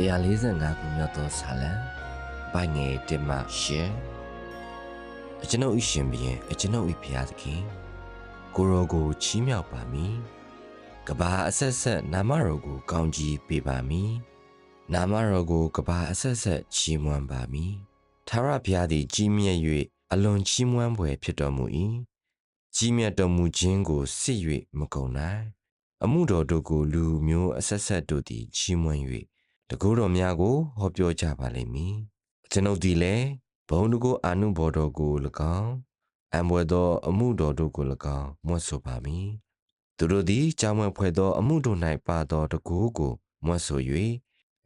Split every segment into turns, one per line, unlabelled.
145ခုမြောက်သောဇာလံပိုင်ငယ်တင်မှရှင်အကျွန်ုပ်ဤရှင်ဘုရင်အကျွန်ုပ်ဤဘုရားသခင်ကိုရောကိုချီးမြှောက်ပါမည်ကဘာအဆက်ဆက်နာမတော်ကို ကောင်းကြီးပေးပါမည်နာမတော်ကိုကဘာအဆက်ဆက်ချီးမွမ်းပါမည်သာရဘုရားသည်ကြီးမြတ်၍အလွန်ချီးမွမ်းဖွယ်ဖြစ်တော်မူ၏ကြီးမြတ်တော်မူခြင်းကိုစစ်၍မကုန်နိုင်အမှုတော်တို့ကိုလူမျိုးအဆက်ဆက်တို့သည်ချီးမွမ်း၍ တကူတော်များကိုဟောပြောကြပါလိမ့်မည်ကျွန်ုပ်သည်လည်းဘုံတကူအာနုဘော်တော်ကို၎င်းအံဘွယ်သောအမှုတော်တို့ကို၎င်းမွတ်ဆိုပါမည်သူတို့သည်ကြောင်းမွဲဖွဲ့သောအမှုတို့၌ပါသောတကူကိုမွတ်ဆို၍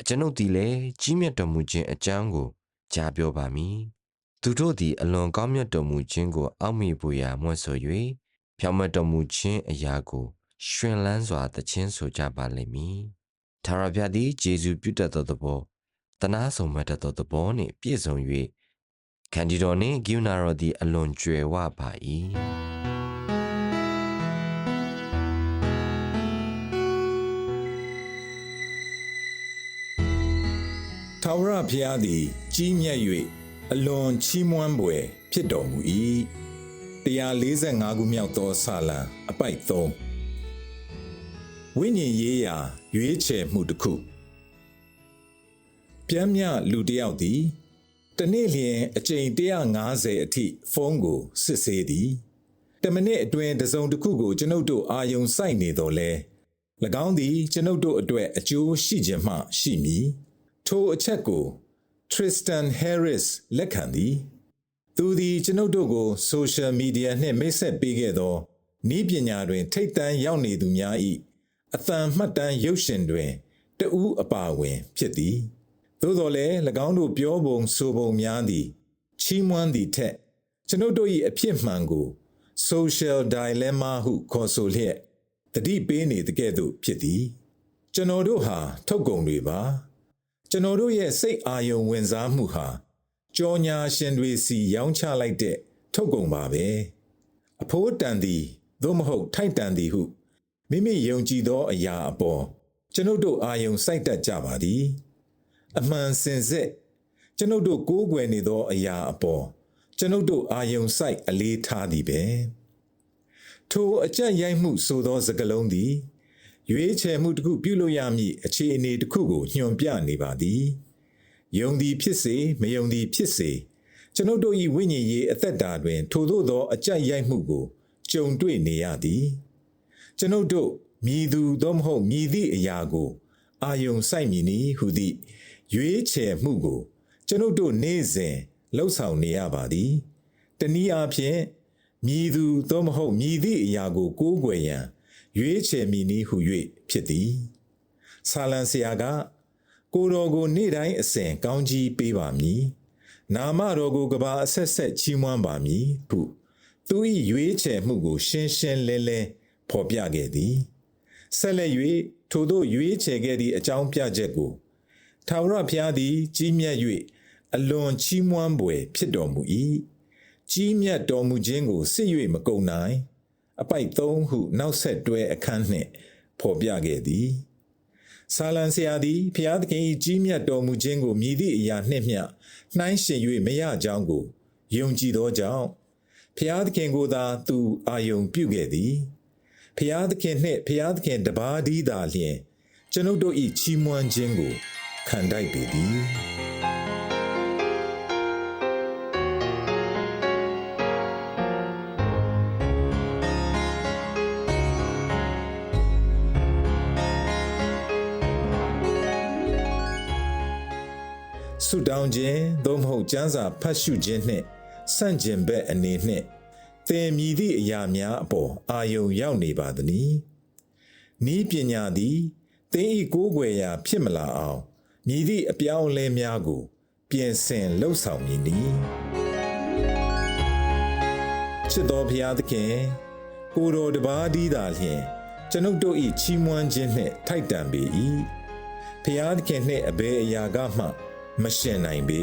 ကျွန်ုပ်သည်လည်းကြီးမြတ်တော်မူခြင်းအကြောင်းကိုကြားပြောပါမည်သူတို့သည်အလွန်ကောင်းမြတ်တော်မူခြင်းကိုအောက်မေ့ဖို့ရာမွတ်ဆို၍ဖြောင့်မတ်တော်မူခြင်းအရာကို ရှင်လန်းစွာသခြင်းဆိုကြပါလိမ့်မည် ထာဝရဘုရားသည်ဂျေဇုပြုတတ်သောသဘောတနာဆောင်မတ်တတ်သောသဘောနှင့်ပြည့်စုံ၍ခန္ဒီတော်နှင့်ဂိူနာတော်သည်အလွန်ကြွယ်ဝပါ၏
ထာဝရဘုရားသည် ကြီးမြတ်၍အလွန်ချီးမွမ်းပွေဖြစ်တော်မူ၏145ခုမြောက်သောဆာလံအပိုက်3 ဝိညာဉ်ရေးရာရွေးချယ်မှုတစ်ခုပြန်မြလူတစ်ယောက်သည်တနေ့လျင်အကြိမ်150အထိဖုန်းကိုစစ်ဆေးသည်တမနစ်အတွင်းတစ်စုံတစ်ခုကိုကျွန်ုပ်တို့အာယုံစိုက်နေတော်လဲ၎င်းသည်ကျွန်ုပ်တို့အတွက်အကျိုးရှိခြင်းမှရှိမည်ထိုအချက်ကို Tristan Harris လက်ခံသည်သူသည်ကျွန်ုပ်တို့ကို social media နှင့်မိတ်ဆက်ပေးခဲ့သောဤပညာတွင် ထိတ်တန်းရောက်နေသူများ၏ အသံမှတ်တမ်းရုပ်ရှင်တွင်တဦးအပါဝင်ဖြစ်သည်သို့တော်လည်း၎င်းတို့ပြောပုံဆိုပုံများသည်ချီးမွမ်းသည့်ထက်ကျွန်ုပ်တို့၏အဖြစ်မှန်ကို social dilemma ဟုခေါ်ဆိုလျက်တတိပေးနေတကဲ့သို့ဖြစ်သည် ကျွန်တော်တို့ဟာထုတ်ကုန်တွေပါကျွန်တော်တို့ရဲ့စိတ်အာယုံဝင်စားမှုဟာကြောညာရှင်တွေစီရောင်းချလိုက်တဲ့ထုတ်ကုန်ပါပဲအဖိုးတန်သည်သို့မဟုတ်ထိုက်တန်သည်ဟု မိမိယုံကြည်သောအရာအပေါ်ကျွန်ုပ်တို့အာယုံစိုက်တတ်ကြပါသည် အမှန်စင်စစ်ကျွန်ုပ်တို့ကိုးကွယ်နေသောအရာအပေါ်ကျွန်ုပ်တို့အာယုံစိုက်အလေးထားသည်ပဲထိုအကြက်ရိုက်မှုဆိုသောစကားလုံးသည်ရွေးချယ်မှုတစ်ခုပြုလုပ်ရမည့်အခြေအနေတစ်ခုကိုညွှန်ပြနေပါသည်ယုံသည်ဖြစ်စေမယုံသည်ဖြစ်စေကျွန်ုပ်တို့၏ဝိညာဉ်ရေးအသက်တာတွင် ထိုသို့သောအကြက်ရိုက်မှုကိုကြုံတွေ့နေရသည် ကျွန်ုပ်တို့မြည်သူသို့မဟုတ်မြည်သည့်အရာကို အာယုံစိုက်မည်နီဟုသည့်ရွေးချယ်မှုကို ကျွန်ုပ်တို့နေ့စဉ်လှုပ်ဆောင်နေရပါသည်တနည်းအားဖြင့်မြည်သူသို့မဟုတ်မြည်သည့်အရာကို ကိုးကွယ်ရန်ရွေးချယ်မည်နည်းဟု၍ဖြစ်သည်ဆာလံဆရာက ကိုတော်ကို နေ့တိုင်းအစဉ်ကောင်းကြီးပေးပါမည်နာမတော်ကိုကဘာအဆက်ဆက်ချီးမွမ်းပါမည်ဟုသူ၏ရွေးချယ်မှုကို ရှင်းရှင်းလင်းလင်း ဖော်ပြခဲ့သည်ဆက်လက်၍ထိုသို့ရွေးချယ်ခဲ့သည့်အကြောင်းပြချက်ကိုထာဝရဘုရားသည် ကြီးမြတ်၍အလွန်ချီးမွမ်းပွေဖြစ်တော်မူ၏ကြီးမြတ်တော်မူခြင်းကိုစစ်၍မကုန်နိုင်အပိုက်3ဟုနောက်ဆက်တွဲအခန်းနှင့်ဖော်ပြခဲ့သည်ဆာလံဆရာသည်ဖျားသခင်၏ကြီးမြတ်တော်မူခြင်းကိုမြည်သည့်အရာနှင့်မျှနှိုင်းရှင်၍မရကြောင်းကိုယုံကြည်သောကြောင့်ဖျားသခင်ကိုသာသူအာယုံပြုခဲ့သည် ဖျားသခင်နှင့်ဖျားသခင်တပါးဒီသာလျှင်ကျွန်ုပ်တို့၏ချီးမွမ်းခြင်းကိုခံတိုက်ပေသည်ဆုတောင်းခြင်းသို့မဟုတ်ကျမ်းစာဖတ်ရှုခြင်းနှင့်ဆန့်ကျင်ဘက်အနေနှင့် သင်မြည်သည့်အရာများအပေါ်အာယုံရောက်နေပါသနည်းဤပညာသည်သင်ဤကိုးကွယ်ရာဖြစ်မလာအောင်မြည်သည့်အပြောင်းအလဲများကို ပြင်ဆင်လှုပ်ဆောင်မည်နီချစ်တော်ဖျားသခင် ကိုယ်တော်တပါးတည်းသာလျှင် ကျွန်ုပ်တို့၏ချီးမွမ်းခြင်းနှင့်ထိုက်တန်ပေ၏ဖျားသခင်နှင့်အဘယ်အရာကမှ မရှင်နိုင်ပေ